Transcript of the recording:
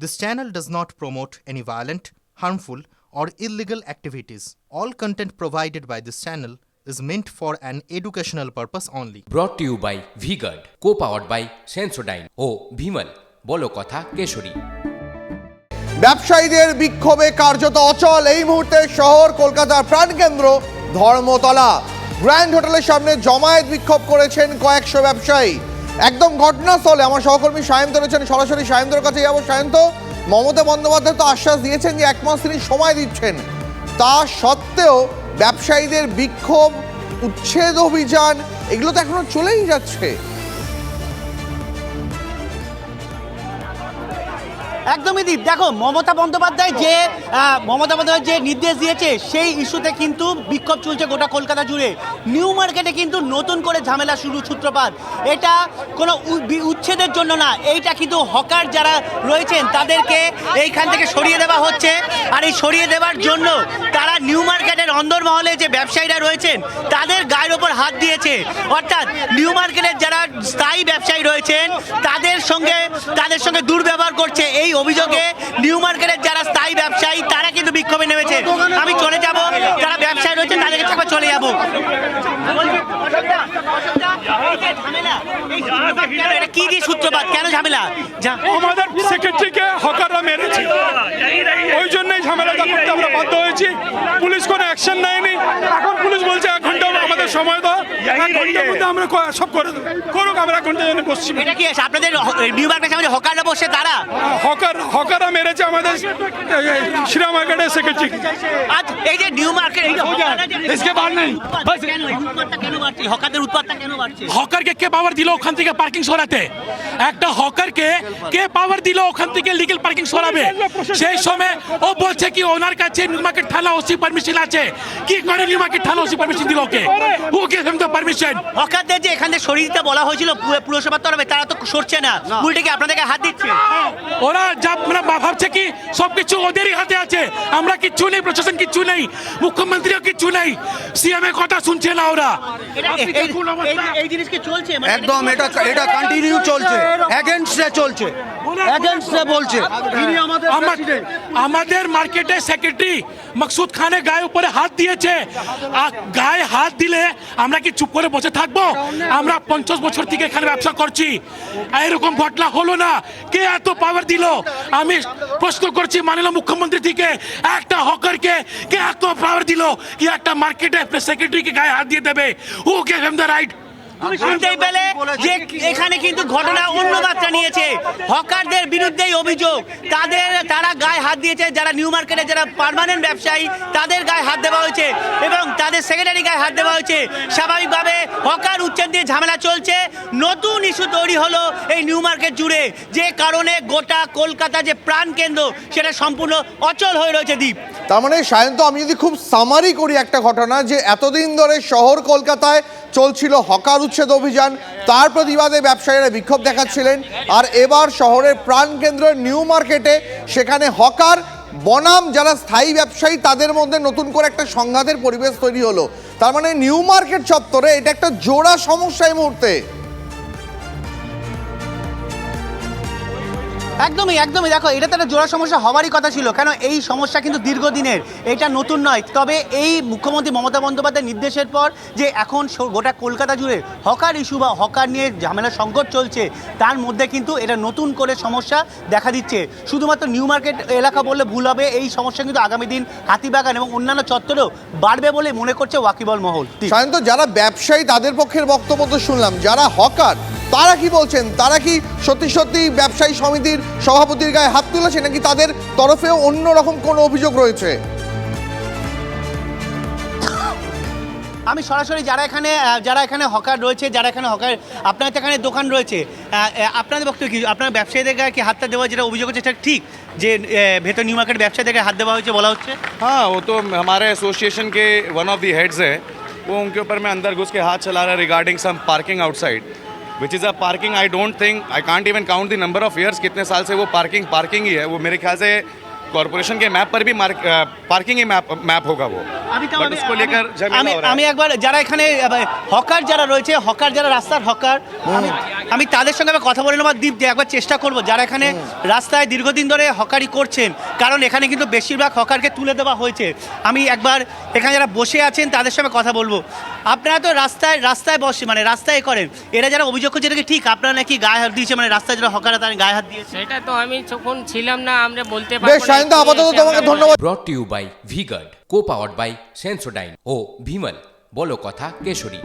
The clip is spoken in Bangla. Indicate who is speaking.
Speaker 1: This channel does not promote any violent, harmful, or illegal activities. All content provided by this channel is meant for an educational purpose only.
Speaker 2: To you by Vguard co powered by Sensodyne ও ভিমল বলো কথা কেশরী
Speaker 3: ব্যবসায়ীদের বিক্ষোভে কার্যত অচল এই মুহূর্তে শহর কলকাতার প্রাণকেন্দ্র ধর্মতলা গ্র্যান্ড হোটেলের সামনে জমায়েত বিক্ষোভ করেছেন কয়েকশো ব্যবসায়ী একদম ঘটনাস্থলে আমার সহকর্মী সায়ন্ত রয়েছেন। সরাসরি সায়ন্তর কাছে যাব। সায়ন্ত, মমতা বন্দ্যোপাধ্যায় তো আশ্বাস দিয়েছেন যে এক মাস তিনি সময় দিচ্ছেন। তা সত্ত্বেও ব্যবসায়ীদের বিক্ষোভ, উচ্ছেদ অভিযান, এগুলো তো এখনও চলেই যাচ্ছে।
Speaker 4: একদমই দীপ দেখো, মমতা বন্দ্যোপাধ্যায় যে মমতা বন্দ্যোপাধ্যায় যে নির্দেশ দিয়েছে, সেই ইস্যুতে কিন্তু বিক্ষোভ চলছে গোটা কলকাতা জুড়ে। নিউ মার্কেটে কিন্তু নতুন করে ঝামেলা শুরু সূত্রপাত। এটা কোনো উচ্ছেদের জন্য না, এইটা কিন্তু হকার যারা রয়েছেন, তাদেরকে এইখান থেকে সরিয়ে দেওয়া হচ্ছে। আর এই সরিয়ে দেওয়ার জন্য তারা নিউ মার্কেটের অন্দরমহলে যে ব্যবসায়ীরা রয়েছেন, তাদের গায়ের ওপর হাত দিয়েছে। অর্থাৎ নিউ মার্কেটের যারা স্থায়ী ব্যবসায়ী রয়েছেন, তাদের সঙ্গে তাদের সঙ্গে করছে এই অভিযোগে নিউ মার্কেটের যারা স্থায়ী ব্যবসায়ী তারা কিন্তু বিক্ষোভে নেমেছে। আমি চলে যাব যারা ব্যবসায়ী রয়েছে তাদেরকে একবার চলে যাব। এটা কি দিয়ে সূত্রপাত? কেন ঝামেলা?
Speaker 5: আমাদের সেক্রেটারিকে হকাররা মেরেছে। ওই জন্যই ঝামেলাটা করতে আমরা বাধ্য হয়েছি। পুলিশ কোনো অ্যাকশন নেয়নি এখন পুলিশ বলছে এক ঘণ্টা আমাদের সময় দাও এক ঘন্টার মধ্যে আমরা ক- সব করে দেবো করুক আমরা এক ঘন্টা জন্য বসছি
Speaker 4: এটা কি আপনাদের নিউ মার্কেটের সামনে হকাররা বসে তারা
Speaker 5: হকার হকাররা মেরেছে আমাদের শ্রীরা মার্কেটের সেক্রেটারি
Speaker 4: আজ এই যে নিউ মার্কেট এই যে হকাররা যে-
Speaker 5: इसके बाद नहीं।
Speaker 4: উৎপাতটা কেন এই উৎপাতটা কেন বাড়ছে? হকারদের উৎপাতটা কেন বাড়ছে?
Speaker 6: হকারকে কে পাওয়ার দিল ওখান থেকে পার্কিং সরাতে? একটা হকারকে কে পাওয়ার দিল ওখান থেকে লিগেল পার্কিং সরাবে? সেই সময় ও বলছে কি ওনার কাছে নিউ থানা ওসি পারমিশন আছে। কি করে নিউ থানা ওসি পারমিশন দিল ওকে? ও কে তো পারমিশন
Speaker 4: হকারদের যে এখানে সরিয়ে দিতে বলা হয়েছিল পুরসভার তরফে তারা তো সরছে না। উল্টে কি আপনাদেরকে হাত দিচ্ছে?
Speaker 6: ওরা যা মানে ভাবছে কি সবকিছু ওদেরই হাতে আছে। আমরা কিচ্ছু নেই প্রশাসন কিচ্ছু নেই মুখ্যমন্ত্রীও কিচ্ছু নেই। সিএম এর কথা শুনছে না ওরা।
Speaker 4: এই- এই- এই- এই জিনিস কি চলছে? মানে
Speaker 7: একদম এটা এটা কন্টিনিউ চলছে এগেনস্টে চলছে। বলছে। ইনি আমাদের
Speaker 6: আমাদের মার্কেটে সেক্রেটারি মকসুদ খানে গায়ে উপরে হাত দিয়েছে। আর গায়ে হাত দিলে আমরা কি চুপ করে বসে থাকব? আমরা পঞ্চাশ বছর থেকে এখানে ব্যবসা করছি। আর এরকম ঘটনা হলো না। কে এত পাওয়ার দিল? আমি প্রশ্ন করছি মাননীয় মুখ্যমন্ত্রী থেকে একটা হকারকে কে এত পাওয়ার দিল? কি একটা মার্কেটে সেক্রেটারিকে গায়ে হাত দিয়ে দেবে? ও কে দ্য রাইট
Speaker 4: শুনতেই পেলে যে এখানে কিন্তু ঘটনা অন্য মাত্রা নিয়েছে। হকারদের বিরুদ্ধেই অভিযোগ। তাদের তারা গায়ে হাত দিয়েছে যারা নিউ মার্কেটে যারা পার্মানেন্ট ব্যবসায়ী তাদের গায়ে হাত দেওয়া হয়েছে এবং তাদের সেক্রেটারি গায়ে হাত দেওয়া হয়েছে। স্বাভাবিকভাবে হকার উচ্ছেদ দিয়ে ঝামেলা চলছে। নতুন ইস্যু তৈরি হলো এই নিউ মার্কেট জুড়ে। যে কারণে গোটা কলকাতা যে প্রাণ কেন্দ্র সেটা সম্পূর্ণ অচল হয়ে রয়েছে দ্বীপ
Speaker 3: তার মানে সায়ন্ত, আমি যদি খুব সামারি করি একটা ঘটনা যে এতদিন ধরে শহর কলকাতায় চলছিল হকার উচ্ছেদ অভিযান, তার প্রতিবাদে ব্যবসায়ীরা বিক্ষোভ দেখাচ্ছিলেন, আর এবার শহরের প্রাণকেন্দ্র নিউ মার্কেটে সেখানে হকার, বনাম যারা স্থায়ী ব্যবসায়ী, তাদের মধ্যে নতুন করে একটা সংঘাতের পরিবেশ তৈরি হলো। তার মানে নিউ মার্কেট চত্বরে এটা একটা জোড়া সমস্যা এই মুহূর্তে।
Speaker 4: একদমই একদমই। দেখো এটা তো জোড়া সমস্যা হওয়ারই কথা ছিল। কেন, এই সমস্যা কিন্তু দীর্ঘদিনের। এটা নতুন নয়। তবে এই মুখ্যমন্ত্রী মমতা বন্দ্যোপাধ্যায়ের নির্দেশের পর যে এখন গোটা কলকাতা জুড়ে হকার ইস্যু বা হকার নিয়ে ঝামেলা, সংকট চলছে, তার মধ্যে কিন্তু এটা নতুন করে সমস্যা দেখা দিচ্ছে। শুধুমাত্র নিউ মার্কেট এলাকা বললে ভুল হবে। এই সমস্যা কিন্তু আগামী দিন হাতিবাগান এবং অন্যান্য চত্বরেও বাড়বে বলে মনে করছে ওয়াকিবল মহল।
Speaker 3: সায়ন্ত, যারা ব্যবসায়ী, তাদের পক্ষের বক্তব্য তো শুনলাম। যারা হকার তারা কি বলছেন তারা কি সত্যি সত্যি ব্যবসায়ী সমিতির সভাপতির গায়ে হাত তুলেছে নাকি তাদের তরফেও অন্য রকম কোনো অভিযোগ রয়েছে
Speaker 4: আমি সরাসরি যারা এখানে আহ, যারা এখানে হকার রয়েছে যারা এখানে হকার আপনার তো এখানে দোকান রয়েছে আহ, আহ, আপনাদের বক্তব্য কি আপনার ব্যবসায়ীদের গায়ে কি হাতটা দেওয়া যেটা অভিযোগ হচ্ছে সেটা ঠিক যে আহ, ভেতর নিউ মার্কেট ব্যবসায়ীদের গায়ে হাত দেওয়া হয়েছে বলা হচ্ছে
Speaker 8: हाँ वो तो हमारे एसोसिएशन के वन ऑफ दी हेड्स है वो उनके ऊपर मैं अंदर घुस के हाथ चला रहा regarding some parking outside which is a parking I don't think I can't even count the number of years कितने साल से वो पार्किंग पार्किंग ही है वो मेरे ख्याल से कॉरपोरेशन के मैप पर भी पार्किंग ही मैप मैप होगा वो
Speaker 4: আমি তো-
Speaker 8: बट
Speaker 4: আমি-
Speaker 8: उसको लेकर
Speaker 4: আমি-
Speaker 8: झमेला
Speaker 4: আমি
Speaker 8: हो रहा
Speaker 4: আমি
Speaker 8: है
Speaker 4: একবার যারা এখানে হকার যারা রয়েছে হকার যারা রাস্তার হকার আমি আমি তাদের সঙ্গে একবার কথা বলে নেবার দীপ যে একবার চেষ্টা করব যারা এখানে রাস্তায় দীর্ঘদিন ধরে হকারি করছেন কারণ এখানে কিন্তু বেশিরভাগ হকারকে তুলে দেওয়া হয়েছে। আমি একবার এখানে যারা বসে আছেন তাদের সঙ্গে কথা বলব। আপনারা তো রাস্তায় রাস্তায় বসে মানে রাস্তায় করেন। এরা যারা অভিযোগ করছে এটা কি ঠিক? আপনারা নাকি গায়ে হাত দিয়েছে মানে রাস্তায় যারা হকার তারা গায়ে হাত দিয়েছে?
Speaker 9: সেটা তো আমি যখন ছিলাম না আমরা বলতে
Speaker 3: বেশ
Speaker 9: পারব না।
Speaker 3: সায়ন্ত
Speaker 9: কি
Speaker 3: আপাতত তোমাকে ধন্যবাদ।
Speaker 2: Brought to you by Vguard co powered by Sensodyne ও ভিমল বলো কথা কেশরী।